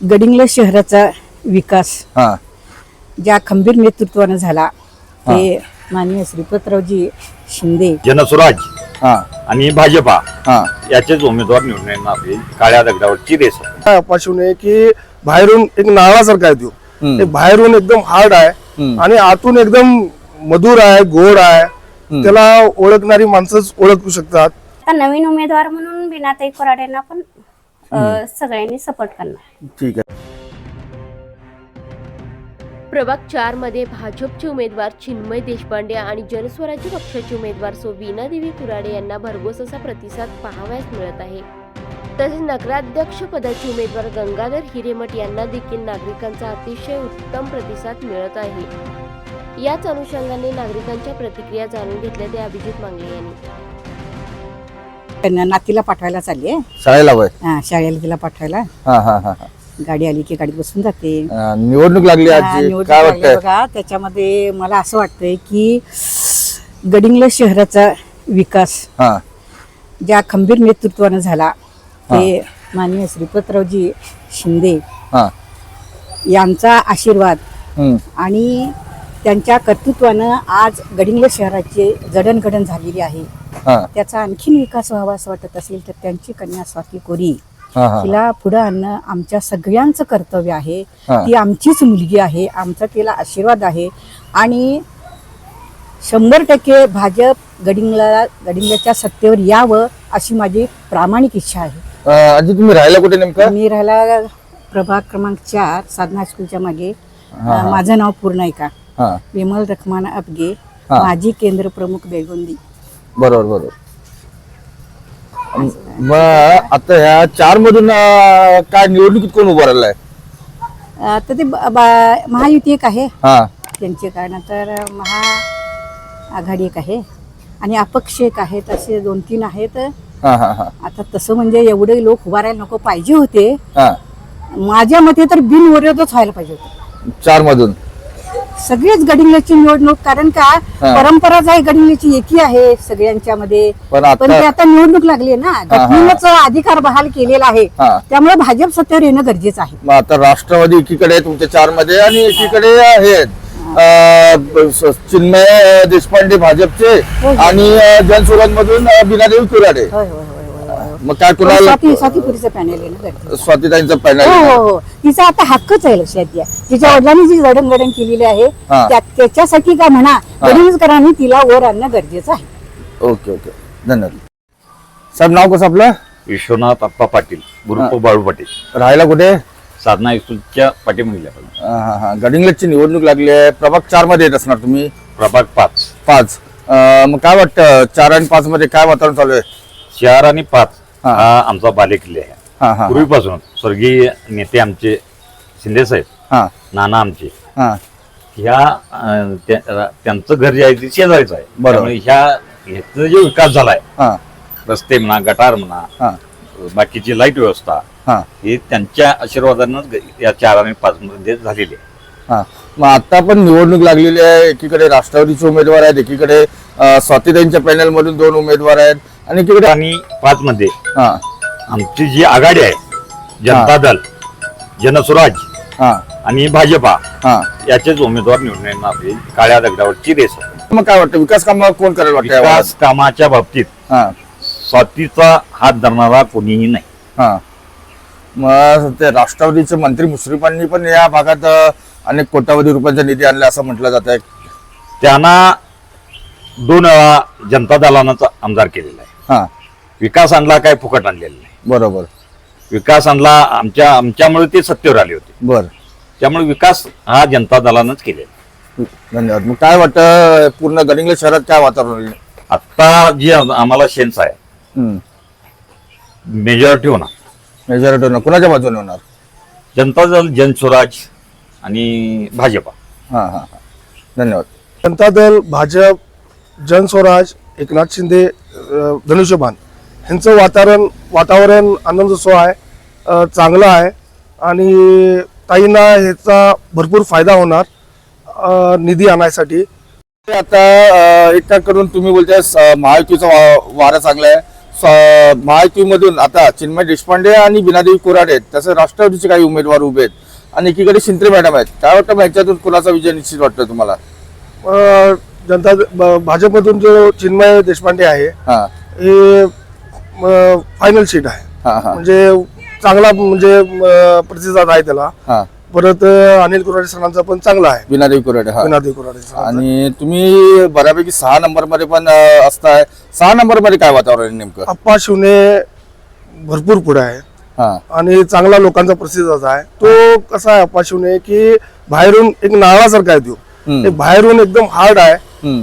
गडिंग्लज शहराचा विकास हा. ज्या खंबीर नेतृत्वानं झाला ते माननीय श्रीपतरावजी शिंदे. जनसुराज हा. आणि भाजपा हा. याचेच उमेदवार निवडून येणार आहे. काळ्या दगडावरची रेस. आहे. पासून आहे की बाहेरून एक नारळासारखा आहे तो. एक बाहेरून एकदम हार्ड आहे. आणि आतून एकदम मधुर आहे गोड आहे. त्याला ओळखणारी माणसंच ओळखू शकतात. आता नवीन उमेदवार म्हणून बिनाताई कोराडेंना पण सगळ्यांनी सपोर्ट करणार. ठीक आहे. प्रभाग चारमध्ये भाजपचे उमेदवार चिन्मय देशपांडे आणि जनस्वराज्य पक्षाचे उमेदवार सो वीणा देवी कुराडे यांना भरघोस असा प्रतिसाद पाहावयास मिळत आहे. तसेच नगराध्यक्ष पदाचे उमेदवार गंगाधर हिरेमठ यांना देखील नागरिकांचा अतिशय उत्तम प्रतिसाद मिळत आहे. याच अनुषंगाने नागरिकांच्या प्रतिक्रिया जाणून घेतल्या ते अभिजित मांगले यांनी. नातीला पाठवायला चालली आहे. शाळेला वय? हा, शाळेला तिला पाठवायला. हा हा हा हा. गाडी आली की गाडीत बसून जाते. अं, निवडणूक लागली हा, आजची. निवडणूक काय लागली वाटतंय? बघा. त्याच्यामध्ये मला असं वाटतंय की गडिंग्लज शहराचा विकास हा. ज्या खंबीर नेतृत्वानं झाला ते माननीय श्रीपतरावजी शिंदे हा. यांचा आशीर्वाद हम्म. आणि त्यांच्या कर्तृत्वानं आज गडिंग्लज शहराची जडणघडण झालेली आहे. त्याचा आणखीन विकास व्हावा असं वाटत असेल तर त्यांची कन्या स्वाती कोरी. तिला पुढं आणणं आमच्या सगळ्यांचं कर्तव्य आहे. ती आमचीच मुलगी आहे. आमचा तिला आशीर्वाद आहे. आणि शंभर टक्के भाजप गडिंगला गडिंगलाच्या सत्तेवर यावं अशी माझी प्रामाणिक इच्छा आहे. आजी तुम्ही राहायला कुठे नेमकं? मी राहिला प्रभाग क्रमांक चार साधना स्कूलच्या मागे. माझं नाव पूर्ण आहे का विमल रखमान अपगे. माजी केंद्र प्रमुख बेगोंदी बरोबर बरोबर. मग आता ह्या चार मधून काय निवडणुकीत कोण उभा राहिलाय? तर ते ब- बा- महायुती एक आहे. हा. त्यांचे काय नंतर महा आघाडी एक आहे. आणि अपक्ष एक आहेत असे दोन तीन आहेत. हा हा हा. आता तसं म्हणजे एवढे लोक उभा राहायला नको पाहिजे होते. हा. माझ्या मते तर बिनविरोधच व्हायला पाहिजे होते. चार मधून. सगळेच गडिंगल्याची निवडणूक कारण का? हा. परंपराच आहे गडिंगल्याची एकी आहे सगळ्यांच्या मध्ये पण आता- पण ते आता निवडणूक लागली आहे ना. घटनेनंच अधिकार बहाल केलेला आहे. हा. त्यामुळे भाजप सत्तेवर येणं गरजेचं आहे. मग आता राष्ट्रवादी एकीकडे आहे तुमच्या चारमध्ये आणि एकीकडे आहेत. अं, स- चिन्मय देशपांडे भाजपचे आणि जनसुराज मधून बिनादेवी कुराडे होय होय होय होय, होय. मग काय स्वाती कुणाला स्वाती पुरीचं पॅनल आहे ना गरजेचं स्वातीताईंचा हो पॅनल हो हो तिचा आता हक्कच आहे लक्षात घ्या. तिच्या वडिलांनी जी जडणघडण केलेली आहे हा. त्या- त्याच्यासाठी का म्हणा गडिंगकरांनी तिला वर आणणं गरजेचं आहे. Okay okay. धन्यवाद. साहेब नाव कसं आपलं? विश्वनाथ अप्पा पाटील गुरुप बाळू पाटील. राहायला कुठे? साधना हा हा हा. गडिंग्लजची निवडणूक लागली आहे. प्रभाग चारमध्ये येत असणार तुम्ही. प्रभाग पाच. पाच. अं, मग काय वाटतं? चार आणि पाच मध्ये काय वातावरण चालू आहे? चार आणि पाच. हा. आमचा बालेकिल्ले आहे. हा हा पूर्वीपासून स्वर्गीय नेते आमचे शिंदे साहेब हा. नाना आमचे हा. ह्या अं, त्या- त्यांचं घर जे आहे ते शेजारीच आहे. बरोबर. त्यामुळे ह्या ह्याचा जो विकास झालाय हा. रस्ते म्हणा गटार म्हणा हा. बाकीची लाइट व्यवस्था हा. हे त्यांच्या आशीर्वादानंच ग- या चार आणि पाच मध्ये झालेली आहे. हा. मग आता पण निवडणूक लागलेली आहे. एकीकडे राष्ट्रवादीचे उमेदवार आहेत. एकीकडे अं, स्वातीताईंच्या पॅनल मधून दोन उमेदवार आहेत. आणि एकीकडे आणि पाच मध्ये. हा. आमची जी आघाडी आहे जनता दल जनसुराज हा. आणि भाजपा हा. याचेच उमेदवार निवडून येणार. काळ्या दगडावरची रेस आहे. मग काय वाटतं? विकास काम कोण करायला वाटतं या विकास कामाच्या बाबतीत हा. स्वातीचा हात धरणारा कोणीही नाही. हा. मग ते राष्ट्रवादीचे मंत्री मुश्रीफांनी पण या भागात अं, अनेक कोट्यावधी रुपयांचा निधी आणला असं म्हटलं जात आहे त्यांना दोन वेळा जनता दलानंच आमदार केलेला आहे. हा. विकास आणला काय फुकट आणलेला नाही. बरोबर. विकास आणला आमच्या आमच्यामुळे ते सत्तेवर आले होते. बर. त्यामुळे विकास हा जनता दलानंच केलेला धन्यवाद. मग काय वाटतं पूर्ण गडिंग्लज शहरात काय वातावरण होईल? आता जी आम- आम्हाला सेन्स आहे हम्म. मेजॉरिटी होणार. मेजॉरिटी होणार. कुणाच्या बाजूने होणार? जनता दल जनस्वराज आणि भाजपा. हा हा हा. धन्यवाद. जनता दल भाजप जनस्वराज एकनाथ शिंदे धनुष्यबाण. ह्यांचं वातावरण वातावरण आनंदोत्सव आहे अं, चांगलं आहे. आणि ताईंना ह्याचा भरपूर फायदा होणार निधी आणण्यासाठी आता अं, एकाकडून तुम्ही बोलताय स- महायुतीचा वा- वारा चांगला आहे. स- महायुतीमधून आता चिन्मय देशपांडे आणि बिनादेवी कोराडे आहेत. तसं राष्ट्रवादीचे काही उमेदवार उभे आहेत. आणि एकीकडे शिंत्रे मॅडम आहेत. काय वाटतं याच्यातून कुणाचा विजय निश्चित वाटतो तुम्हाला? जनता ब- भाजपमधून जो चिन्मय देशपांडे आहे हा. हे फायनल सीट आहे. हा हा. म्हणजे चांगला म्हणजे प्रतिसाद आहे त्याला. हा. परत अ, अनिल कुराडे सरांचा पण चांगला आहे. बिनादेवी कोराडे हा. विनादी कुराडे सरांचा. आणि तुम्ही बऱ्यापैकी सहा नंबरमध्ये पण अं, असताय. सहा नंबरमध्ये काय वातावरण आहे नेमकं? अप्पा शिवने भरपूर पुढे आहे हा. आणि चांगला लोकांचा प्रतिसाद आहे. तो कसा आहे अप्पा शिवने की बाहेरून एक नारळासारखा आहे तो. हम्म. बाहेरून एकदम हार्ड आहे.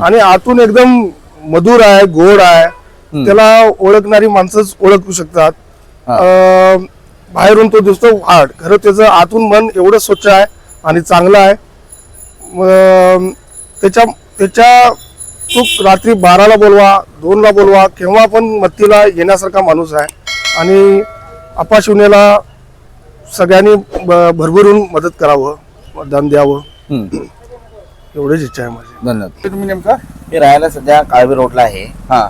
आणि आतून एकदम मधुर आहे गोड आहे. त्याला ओळखणारी माणसंच ओळखू शकतात. अं, बाहेरून तो दिसतो हार्ड खरं त्याचं आतून मन एवढं स्वच्छ आहे आणि चांगलं आहे. त्याच्या त्याच्या तो रात्री बाराला बोलवा दोनला बोलवा केव्हा पण मत्तीला येण्यासारखा माणूस आहे. आणि आपा शिवनेला सगळ्यांनी भरभरून मदत करावं मतदान द्यावं. एवढीच इच्छा आहे माझी. धन्यवाद. तुम्ही नेमका? मी राहायला सध्या काळवे रोडला आहे. हा.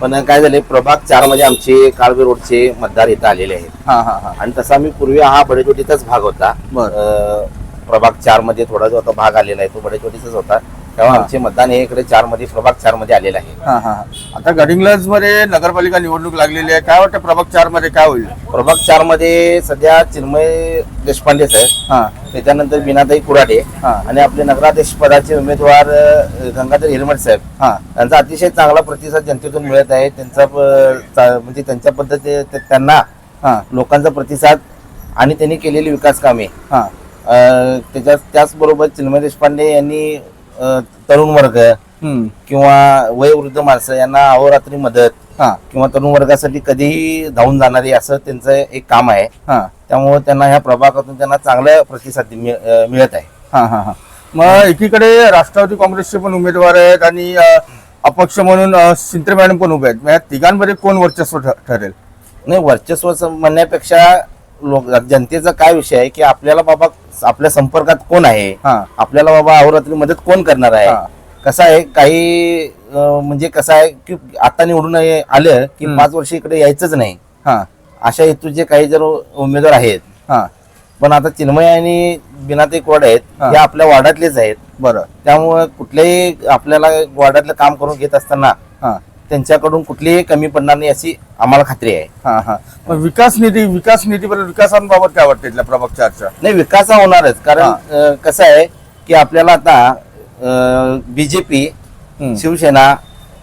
पण काय झाले प्रभाग चारमध्ये आमचे काळवे रोडचे मतदार इथं आलेले आहेत. हा हा हा. आणि तसा मी पूर्वी हा बडेचोटीचाच भाग होता. बर. अं, प्रभाग चारमध्ये थोडा जो आता भाग आलेला आहे तो बडेचोटीचाच होता. आमचे मतदान हे इकडे चारमध्ये प्रभाग चारमध्ये आलेलं आहे. हा हा हा. आता गडिंग्लजमध्ये नगरपालिका निवडणूक लागलेली आहे. काय वाटतं प्रभाग चारमध्ये काय होईल? प्रभाग चारमध्ये सध्या चिन्मय देशपांडे साहेब हा. त्याच्यानंतर बिनाताई कुराडे हा. आणि आपले नगराध्यक्ष पदाचे उमेदवार अं, गंगाधर हिरमट साहेब हा. त्यांचा अतिशय चांगला प्रतिसाद जनतेतून मिळत आहे. त्यांचा प- चा- म्हणजे त्यांच्या पद्धती त्यांना हा. लोकांचा प्रतिसाद आणि त्यांनी केलेली विकास कामे. हा. अं, त्याच्या त्याचबरोबर चिन्मय देशपांडे यांनी तरुण वर्ग किंवा वयोवृद्ध माणसं यांना अहोरात्री मदत हा. किंवा तरुण वर्गासाठी कधीही धावून जाणारी असं त्यांचं एक काम आहे. हा. त्यामुळे त्यांना ह्या प्रभागातून त्यांना चांगला प्रतिसाद मिळत आहे. हा हा हा. मग एकीकडे राष्ट्रवादी काँग्रेसचे पण उमेदवार आहेत आणि अपक्ष म्हणून शिंत्रे मॅडम पण उभे आहेत. तिघांमध्ये कोण वर्चस्व ठरेल? नाही वर्चस्व म्हणण्यापेक्षा लोक जनतेचा काय विषय आहे की आपल्याला बाबा आपल्या संपर्कात कोण आहे? हा. आपल्याला बाबा अहोरात्री मदत कोण करणार आहे? हा. कसं आहे? काही अं, म्हणजे कसं आहे की आता निवडून आलं की हम्म. पाच वर्ष इकडे यायचंच नाही. हा. अशा हेतूचे काही जर उमेदवार आहेत. हा. पण आता चिन्मय आणि बिनाते कोड आहेत हा. हे आपल्या वार्डातलेच आहेत. बरं. त्यामुळे कुठलेही आपल्याला वार्डातलं काम करून घेत असताना हा. त्यांच्याकडून कुठलीही कमी पडणार नाही अशी आम्हाला खात्री आहे हा हा मग विकास निधी विकास निधी बरोबर विकासांबाबत काय वाटतं इथल्या प्रभाग चारच्या नाही विकास हा होणारच कारण. अं, कसं आहे की आपल्याला आता बीजेपी हम्म. शिवसेना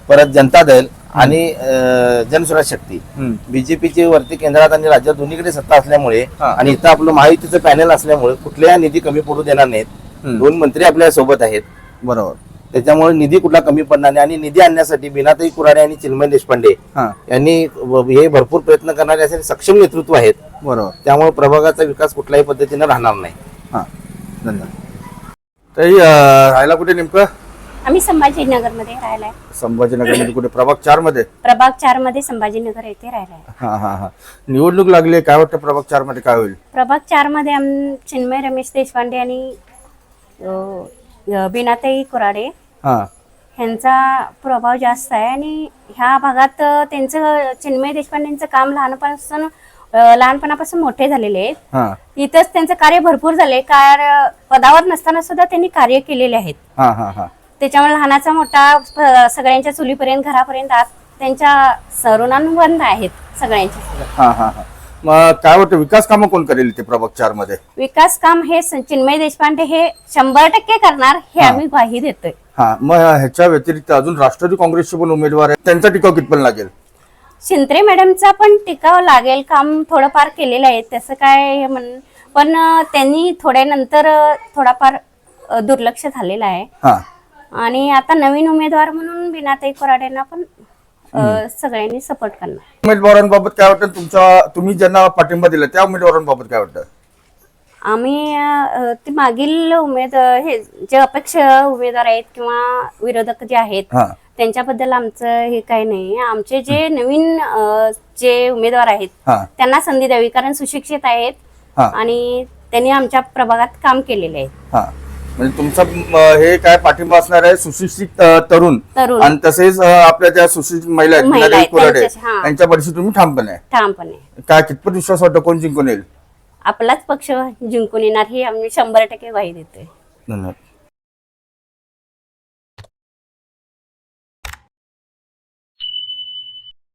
परत जनता दल आणि अं, जनसुराज शक्ती हम्म. बीजेपीची वरती केंद्रात आणि राज्यात दोन्हीकडे सत्ता असल्यामुळे हा. आणि इथं आपलं महायुतीचं पॅनल असल्यामुळे कुठल्या निधी कमी पडू देणार नाहीत हम्म. दोन मंत्री आपल्यासोबत आहेत बरोबर त्याच्यामुळे निधी कुठला कमी पडणार नाही. आणि निधी आणण्यासाठी बिनाताई कुराडे आणि चिन्मय देशपांडे हा. यांनी हे भरपूर प्रयत्न करणारे असे सक्षम नेतृत्व आहेत. बरोबर. त्यामुळे प्रभागाचा विकास कुठल्याही पद्धतीने राहणार नाही. हा. धन्यवाद. ताई अ, राहायला कुठे नेमकं? आम्ही संभाजीनगरमध्ये राहिला आहे. संभाजीनगरमध्ये कुठे? प्रभाग चारमध्ये प्रभाग चारमध्ये संभाजीनगर येथे राहिला आहे. हा हा हा. निवडणूक लागली आहे. काय वाटतं प्रभाग चारमध्ये काय होईल? प्रभाग चारमध्ये आम चिन्मय रमेश देशपांडे आणि अं, बिनाताई कुराडे. हा. ह्यांचा प्रभाव जास्त आहे आणि ह्या भागात त्यांचं चिन्मय देशपांडेंचं काम लहानपणापासून लहानपणापासून मोठे झालेले आहेत. इथंच त्यांचं कार्य भरपूर झाले कार पदावर नसताना सुद्धा त्यांनी कार्य केलेले आहेत. त्याच्यामुळे लहानाचा मोठा सगळ्यांच्या चुलीपर्यंत घरापर्यंत आज त्यांच्या सरुणानुबंध आहेत सगळ्यांचे हा. मग काय वाटतं विकास कामं कोण करेल ते प्रभाग चारमध्ये विकास काम हे स- चिन्मय देशपांडे हे शंभर टक्के करणार हे. आम्ही ग्वाही देतोय. हा मग ह्याच्या व्यतिरिक्त अजून राष्ट्रवादी काँग्रेसचे पण उमेदवार आहेत त्यांचा टिकाव कितपण लागेल? शिंत्रे मॅडमचा पण टिकाव लागेल काम थोडंफार केलेलं आहे तसं काय म्हण पण अं, त्यांनी थोड्यानंतर अं, थोडाफार अं, दुर्लक्ष झालेलं आहे. हा. आणि आता नवीन उमेदवार म्हणून बिनाताई कोराडेंना पण सगळ्यांनी सपोर्ट करणार. उमेदवारांबाबत काय वाटतं? तुमच्या तुम्ही ज्यांना पाठिंबा दिला त्या उमेदवारांबाबत काय वाटतं? आम्ही अं, ते मागील उमेद हे जे अपेक्ष उमेदवार आहेत किंवा विरोधक जे आहेत हा. त्यांच्याबद्दल आमचं हे काही नाही. आमचे जे नवीन अं, जे उमेदवार आहेत हा. त्यांना संधी द्यावी कारण सुशिक्षित आहेत हा. आणि त्यांनी आमच्या प्रभागात काम केलेले आहे. हा. म्हणजे तुमचा हे काय पाठिंबा असणार आहे सुशिक्षित तरुण. तरुण. आणि तसेच आपल्या ज्या सुशिक्षित महिला आहेत कुराडे. त्यांच्या पाठीशी तुम्ही ठामपणे ठामपणे. काय कितपत विश्वास वाटतो कोण जिंकून येईल? आपलाच पक्ष जिंकून येणार ही आम्ही शंभर टक्के ग्वाही देतोय. धन्यवाद.